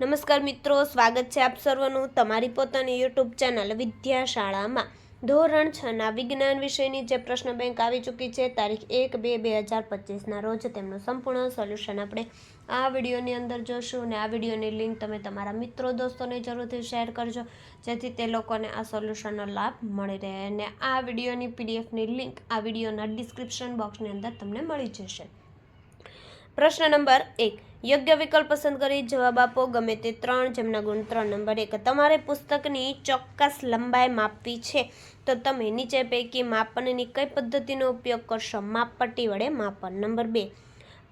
નમસ્કાર મિત્રો, સ્વાગત છે આપ સર્વનું તમારી પોતાની યુટ્યુબ ચેનલ વિદ્યાશાળામાં. ધોરણ છના વિજ્ઞાન વિષયની જે પ્રશ્ન બેંક આવી ચૂકી છે, તારીખ એક બે બે હજાર પચીસના રોજ તેમનું સંપૂર્ણ સોલ્યુશન આપણે આ વિડીયોની અંદર જોશું અને આ વિડીયોની લિંક તમે તમારા મિત્રો દોસ્તોને જરૂરથી શેર કરજો, જેથી તે લોકોને આ સોલ્યુશનનો લાભ મળી રહે અને આ વિડીયોની પીડીએફની લિંક આ વિડીયોના ડિસ્ક્રિપ્શન બોક્સની અંદર તમને મળી જશે. પ્રશ્ન નંબર એક. યોગ્ય વિકલ્પ પસંદ કરી જવાબ આપો. ગમે તે ત્રણ, જેમના ગુણ ત્રણ, નંબર એક. તમારે પુસ્તકની ચોક્કસ લંબાઈ માપવી છે. તો તમે નીચે પૈકી માપનની કઈ પદ્ધતિનો ઉપયોગ કરશો? માપપટ્ટી વડે માપન. નંબર બે.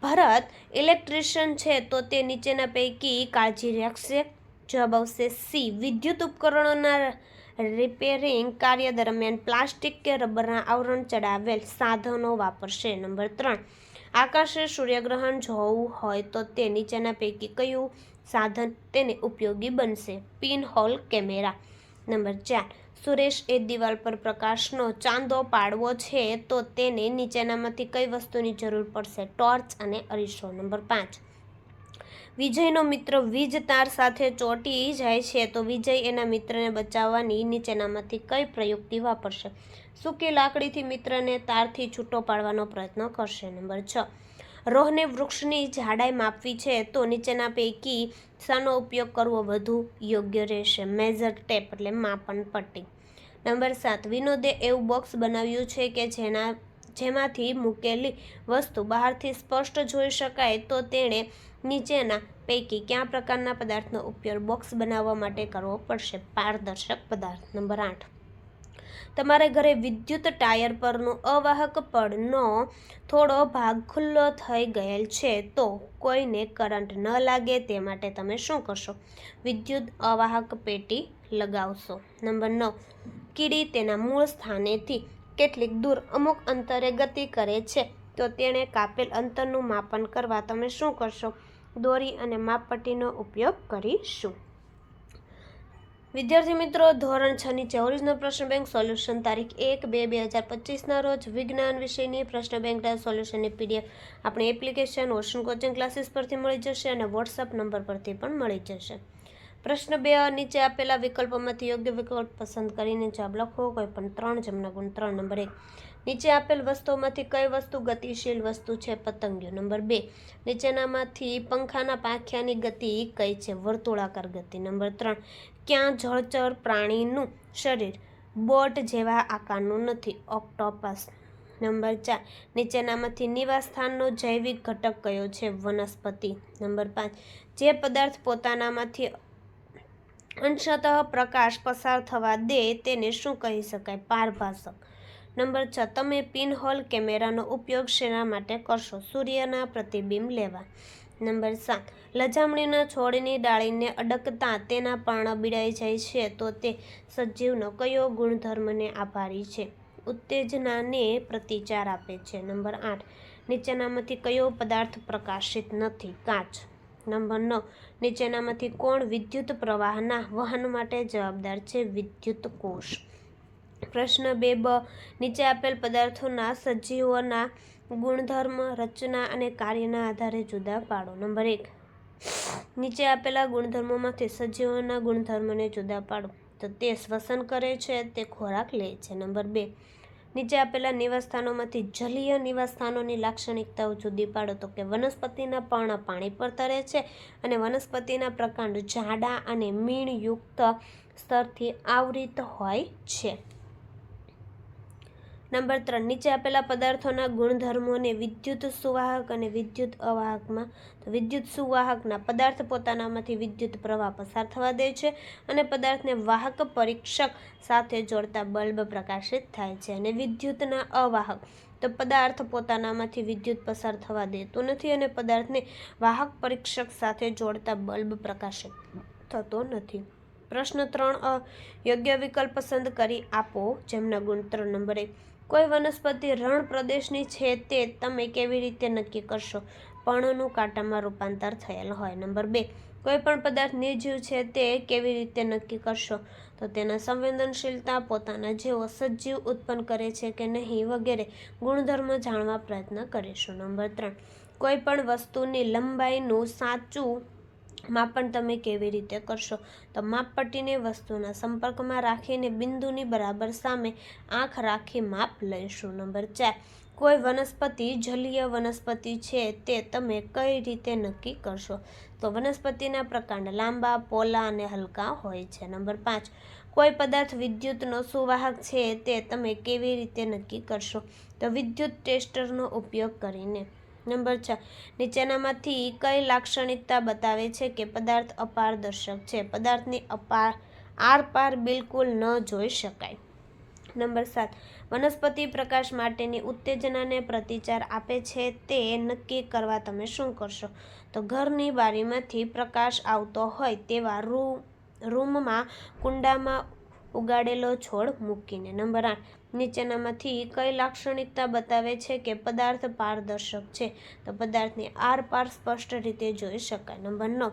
ભરત ઇલેક્ટ્રિશિયન છે, તો તે નીચેના પૈકી કાળજી રાખશે. જવાબ આવશે સી. વિદ્યુત ઉપકરણોના રિપેરિંગ કાર્ય દરમિયાન પ્લાસ્ટિક કે રબરના આવરણ ચડાવેલ સાધનો વાપરશે. નંબર ત્રણ. આકાશે સૂર્યગ્રહણ જોવું હોય તો તે નીચેના પૈકી કયું સાધન તેને ઉપયોગી બનશે? Pin hall camera. નંબર ચાર. સુરેશ એ દિવાલ પર પ્રકાશનો ચાંદો પાડવો છે તો તેને નીચેનામાંથી કઈ વસ્તુની જરૂર પડશે? ટોર્ચ અને અરીસો. નંબર પાંચ. વિજયનો મિત્ર વીજ તાર સાથે ચોંટી જાય છે તો વિજય એના મિત્રને બચાવવાની નીચેનામાંથી કઈ પ્રયુક્તિ વાપરશે? સૂકી લાકડીથી મિત્રને તારથી છૂટો પાડવાનો પ્રયત્ન કરશે. નંબર છ. રોહને વૃક્ષની જાડાઈ માપવી છે તો નીચેના પૈકી શાનો ઉપયોગ કરવો વધુ યોગ્ય રહેશે. મેઝર ટેપ એટલે માપન પટ્ટી નંબર સાત. વિનોદે એવું બોક્સ બનાવ્યું છે કે જેના જેમાંથી મૂકેલી વસ્તુ બહારથી સ્પષ્ટ જોઈ શકાય તો તેણે નીચેના પૈકી કયા પ્રકારના પદાર્થનો ઉપયોગ બોક્સ બનાવવા માટે કરવો પડશે? પારદર્શક પદાર્થ નંબર આઠ. તમારે ઘરે વિદ્યુત ટાયર પરનું અવાહક પડનો થોડો ભાગ ખુલ્લો થઈ ગયેલ છે તો કોઈને કરંટ ન લાગે તે માટે તમે શું કરશો? વિદ્યુત અવાહક પેટી લગાવશો. નંબર નવ. કીડી તેના મૂળ સ્થાનેથી કેટલીક દૂર અમુક અંતરે ગતિ કરે છે, તો તેણે કાપેલ અંતરનું માપન કરવા તમે શું કરશો? દોરી અને માપપટ્ટીનો ઉપયોગ કરીશું. વિદ્યાર્થી મિત્રો, ધોરણ છ નીચે ઓરિજિનલ પ્રશ્ન બેંક સોલ્યુશન તારીખ એક બે બે હજાર પચીસના રોજ વિજ્ઞાન વિષયની પ્રશ્ન બેંકના સોલ્યુશનની પીડીએફ આપણી એપ્લિકેશન ઓશન કોચિંગ ક્લાસીસ પરથી મળી જશે અને વોટ્સઅપ નંબર પરથી પણ મળી જશે. પ્રશ્ન બે, નીચે આપેલા વિકલ્પોમાંથી યોગ્ય વિકલ્પ પસંદ કરીને જવાબ લખો કોઈ પણ ત્રણ જમના ગુણ, ત્રણ નંબર એક. નીચે આપેલ વસ્તુઓમાંથી કઈ વસ્તુ ગતિશીલ વસ્તુ છે? પતંગિયો નંબર બે. નીચેનામાંથી પંખાના પાંખિયાની ગતિ કઈ છે? વર્તુળાકાર ગતિ નંબર ત્રણ. ક્યાં જળચર પ્રાણીનું શરીર બોટ જેવા આકારનું નથી? ઓક્ટોપસ નંબર ચાર. નીચેનામાંથી નિવાસસ્થાનનો જૈવિક ઘટક કયો છે? વનસ્પતિ નંબર પાંચ. જે પદાર્થ પોતાનામાંથી અંશતઃ પ્રકાશ પસાર થવા દે તેને શું કહી શકાય? પારભાષક. નંબર છ, તમે પિનહોલ કેમેરાનો ઉપયોગ શેના માટે કરશો? સૂર્યના પ્રતિબિંબ લેવા. નંબર સાત, લજામણીના છોડની ડાળીને અડકતા તેના પર્ણ બીડાઈ જાય છે તો તે સજીવનો કયો ગુણધર્મને આભારી છે? ઉત્તેજનાને પ્રતિચાર આપે છે. નંબર આઠ, નીચેનામાંથી કયો પદાર્થ પ્રકાશિત નથી? કાચ. નંબર નવ. નીચેનામાંથી કોણ વિદ્યુત પ્રવાહના વહન માટે જવાબદાર છે? વિદ્યુત કોષ. પ્રશ્ન બે બ. નીચે આપેલ પદાર્થોના સજીવોના ગુણધર્મ, રચના અને કાર્યના આધારે જુદા પાડો. નંબર એક. નીચે આપેલા ગુણધર્મોમાંથી સજીવોના ગુણધર્મને જુદા પાડો. તો તે શ્વસન કરે છે, તે ખોરાક લે છે. નંબર બે. નીચે આપેલા નિવાસસ્થાનોમાંથી જલીય નિવાસસ્થાનોની લાક્ષણિકતાઓ જુદી પાડો તો કે વનસ્પતિના પર્ણ પાણી પર તરે છે અને વનસ્પતિના પ્રકાંડ જાડા અને મીણયુક્ત સ્તરથી આવૃત હોય છે. નંબર ત્રણ, નીચે આપેલા પદાર્થોના ગુણધર્મોને વિદ્યુત સુવાહક અને વિદ્યુત અવાહકમાં. તો વિદ્યુત સુવાહકના પદાર્થ પોતાનામાંથી વિદ્યુત પ્રવાહ પસાર થવા દે છે અને પદાર્થને વાહક પરીક્ષક સાથે જોડતા બલ્બ પ્રકાશિત થાય છે અને વિદ્યુતના અવાહક. તો પદાર્થ પોતાનામાંથી વિદ્યુત પસાર થવા દેતો નથી અને પદાર્થને વાહક પરીક્ષક સાથે જોડતા બલ્બ પ્રકાશિત થતો નથી. પ્રશ્ન ત્રણ યોગ્ય વિકલ્પ પસંદ કરી આપો, જેમના ગુણ ત્રણ નંબર એક. કોઈ વનસ્પતિ રણ પ્રદેશની છે તે તમે કેવી રીતે નક્કી કરશો? પર્ણનું કાંટામાં રૂપાંતર થયેલ હોય. નંબર બે, કોઈ પણ પદાર્થ નિર્જીવ છે તે કેવી રીતે નક્કી કરશો? તો તેના સંવેદનશીલતા, પોતાના જેવો સજીવ ઉત્પન્ન કરે છે કે નહીં વગેરે ગુણધર્મ જાણવા પ્રયત્ન કરીશું. નંબર ત્રણ, કોઈ પણ વસ્તુની લંબાઈનું સાચું માપન તમે કેવી રીતે કરશો? તો માપપટ્ટીને વસ્તુના સંપર્કમાં રાખીને બિંદુની બરાબર સામે આંખ રાખી માપ લઈશું. નંબર ચાર. કોઈ વનસ્પતિ જલીય વનસ્પતિ છે તે તમે કઈ રીતે નક્કી કરશો? તો વનસ્પતિના પ્રકાંડ લાંબા, પોલા અને હલકા હોય છે. નંબર પાંચ. કોઈ પદાર્થ વિદ્યુતનો સુવાહક છે તે તમે કેવી રીતે નક્કી કરશો? તો વિદ્યુત ટેસ્ટરનો ઉપયોગ કરીને. નંબર છ. નીચેનામાંથી કઈ લાક્ષણિકતા બતાવે છે કે પદાર્થ અપારદર્શક છે? પદાર્થની અપાર, આરપાર બિલકુલ ન જોઈ શકાય. નંબર સાત. વનસ્પતિ પ્રકાશ માટેની ઉત્તેજનાને પ્રતિચાર આપે છે તે નક્કી કરવા તમે શું કરશો? તો ઘરની બારીમાંથી પ્રકાશ આવતો હોય તેવા રૂમ રૂમમાં કુંડામાં ઉગાડેલો છોડ મૂકીને. નંબર આઠ, નીચેનામાંથી કઈ લાક્ષણિકતા બતાવે છે કે પદાર્થ પારદર્શક છે? તો પદાર્થની આરપાર સ્પષ્ટ રીતે જોઈ શકાય. નંબર નવ,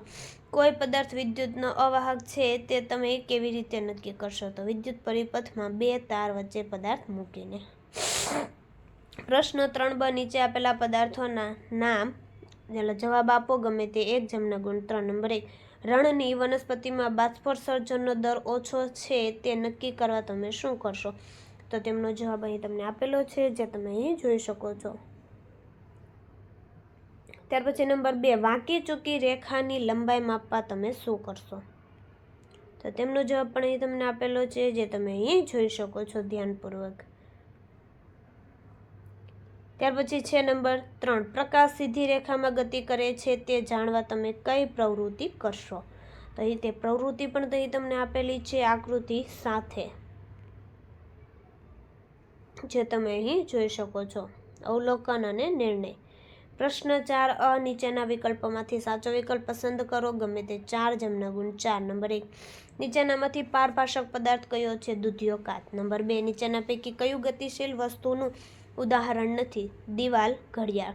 કોઈ પદાર્થ વિદ્યુતનો અવાહક છે તે તમે કેવી રીતે નક્કી કરશો? તો વિદ્યુત પરિપથમાં બે તાર વચ્ચે પદાર્થ મૂકીને. પ્રશ્ન ત્રણ બ, નીચે આપેલા પદાર્થોના નામ, એટલે જવાબ આપો, ગમે તે એક જમના ગુણ ત્રણ. નંબર એક રણની વનસ્પતિમાં બાષ્પોત્સર્જનનો દર ઓછો છે તે નક્કી કરવા તમે શું કરશો? તો તેમનો જવાબ અહીં તમને આપેલો છે, જે તમે અહીં જોઈ શકો છો. ત્યાર પછી નંબર બે, વાંકી ચૂકી રેખાની લંબાઈ માપવા તમે શું કરશો? તો તેમનો જવાબ પણ અહીં તમને આપેલો છે, જે તમે અહીં જોઈ શકો છો, ધ્યાનપૂર્વક. ત્યાર પછી છે નંબર ત્રણ. પ્રકાશ સીધી રેખામાં ગતિ કરે છે તે જાણવા તમે કઈ પ્રવૃત્તિ કરશો? તો અહીં તે પ્રવૃત્તિ પણ અહીં તમને આપેલી છે આકૃતિ સાથે. જે તમે અહીં જોઈ શકો છો. અવલોકન અને નિર્ણય. પ્રશ્ન ચાર, અ, નીચેના વિકલ્પોમાંથી સાચો વિકલ્પ પસંદ કરો. ગમે તે ચાર જેમના ગુણ ચાર. નંબર એક, નીચેનામાંથી પારભાષક પદાર્થ કયો છે? દૂધિયો કાત. નંબર બે, નીચેના પૈકી કયું ગતિશીલ વસ્તુનું ઉદાહરણ નથી. દિવાલ ઘડિયાળ.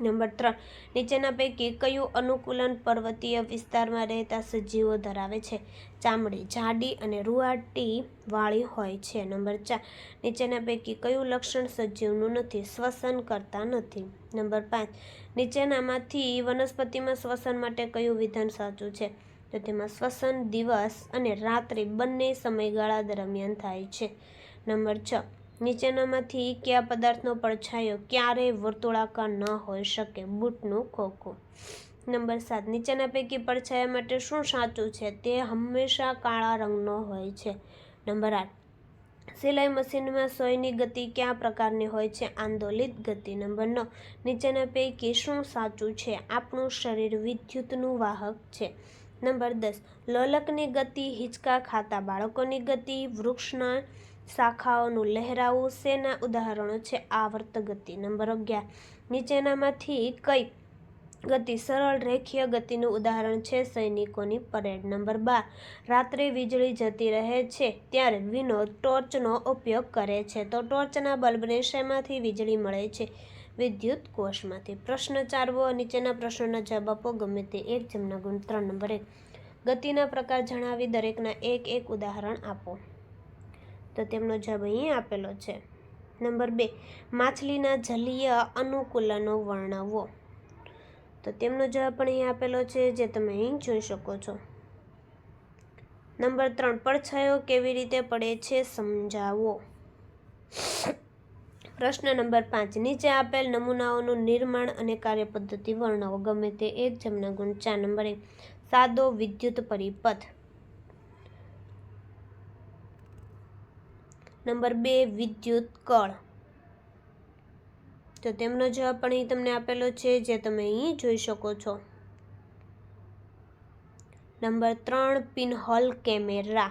નંબર ત્રણ. નીચેના પૈકી કયું અનુકૂલન પર્વતીય વિસ્તારમાં રહેતા સજીવો ધરાવે છે? ચામડી, જાડી અને રૂઆટી વાળી હોય છે. નંબર ચાર. નીચેના પૈકી કયું લક્ષણ સજીવનું નથી? શ્વસન કરતા નથી. નંબર પાંચ. નીચેનામાંથી વનસ્પતિમાં શ્વસન માટે કયું વિધાન સાચું છે? તો તેમાં શ્વસન દિવસ અને રાત્રિ બંને સમયગાળા દરમિયાન થાય છે. નંબર છ. નીચેનામાંથી કયા પદાર્થનો પડછાયો ક્યારેય વર્તુળાકાર ન હોઈ શકે. બૂટનું ખોખું. નંબર સાત. નીચેના પૈકી પડછાયા માટે શું સાચું છે? તે હંમેશા કાળા રંગનો હોય છે. નંબર આઠ. સિલાઈ મશીનમાં સોયની ગતિ કયા પ્રકારની હોય છે? આંદોલિત ગતિ. નંબર નવ. નીચેના પૈકી શું સાચું છે? આપણું શરીર વિદ્યુતનું વાહક છે. નંબર દસ. લોલકની ગતિ હિંચકા ખાતા બાળકોની ગતિ, વૃક્ષના શાખાઓનું લહેરાવું શેના ઉદાહરણો છે. આવર્ત ગતિ. નંબર અગિયાર. નીચેનામાંથી કઈ ગતિ? સરળ રેખીય ગતિનું ઉદાહરણ છે સૈનિકોની પરેડ. નંબર બાર. રાત્રે વીજળી જતી રહે છે ત્યારે વિનોદ ટોર્ચનો ઉપયોગ કરે છે. તો ટોર્ચના બલ્બને શેમાંથી વીજળી મળે છે? વિદ્યુત કોષમાંથી. પ્રશ્ન ચારવો. નીચેના પ્રશ્નોના જવાબ આપો ગમે તે એક જમના ગુણ ત્રણ. નંબર એક. ગતિના પ્રકાર જણાવી દરેકના એક એક ઉદાહરણ આપો. તો તેમનો જવાબ અહીં આપેલો છે. નંબર બે, માછલીના જલીય અનુકૂલનો વર્ણવો. તો તેમનો જવાબ પણ અહીં આપેલો છે, જે તમે અહીં જોઈ શકો છો. નંબર ત્રણ, પડછાયો કેવી રીતે પડે છે સમજાવો. પ્રશ્ન નંબર પાંચ, નીચે આપેલ નમૂનાઓનું નિર્માણ અને કાર્યપદ્ધતિ વર્ણવો. ગમે તે એક જમના ગુણ ચાર નંબર એક, સાદો વિદ્યુત પરિપથ. નંબર બે, વિદ્યુત કળ તો તેમનો જવાબ પણ અહીં તમને આપેલો છે, જે તમે અહીં જોઈ શકો છો. નંબર ત્રણ, પિનહોલ કેમેરા.